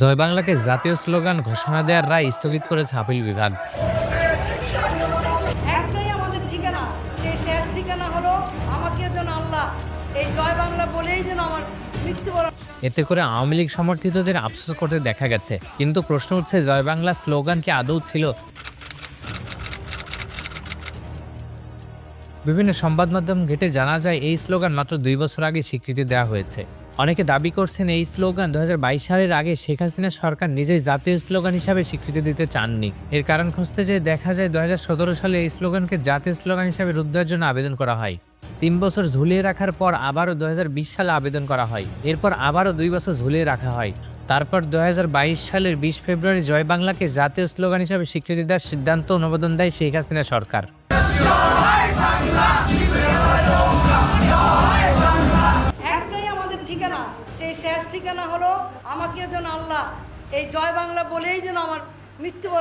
জয় বাংলাকে জাতীয় স্লোগান ঘোষণা দেওয়ার রায় স্থগিত করেছে আপিল বিভাগ একটাই আমাদের ঠিকানা সেই শেষ ঠিকানা হলো আমাকে যেন আল্লাহ এই জয় বাংলা বলেই যেন আমার এতে করে আওয়ামী লীগ সমর্থিতদের আফসোস করতে দেখা গেছে। কিন্তু প্রশ্ন উঠছে জয় বাংলা স্লোগান কি আদৌ ছিল? বিভিন্ন সংবাদ মাধ্যম ঘেটে জানা যায় এই স্লোগান মাত্র দুই বছর আগে স্বীকৃতি দেওয়া হয়েছে। অনেকে দাবি করছেন এই স্লোগান দু হাজার বাইশ সালের আগে শেখ হাসিনা সরকার নিজেই জাতীয় স্লোগান হিসাবে স্বীকৃতি দিতে চাননি। এর কারণ খুঁজতে যেয়ে দেখা যায় দু হাজার সতেরো সালে এই স্লোগানকে জাতীয় স্লোগান হিসাবে রূপ দেওয়ার জন্য আবেদন করা হয়। তিন বছর ঝুলিয়ে রাখার পর আবারও দু হাজার বিশ সালে আবেদন করা হয়। এরপর আবারও দুই বছর ঝুলিয়ে রাখা হয়। তারপর দু হাজার বাইশ সালের বিশ ফেব্রুয়ারি জয় বাংলাকে জাতীয় স্লোগান হিসাবে স্বীকৃতি দেওয়ার সিদ্ধান্ত অনুমোদন দেয় শেখ হাসিনা সরকার। সেই শেষ ঠিকানা হলো আমাকে যেন আল্লাহ এই জয় বাংলা বলেই যেন আমার মৃত্যুবরণ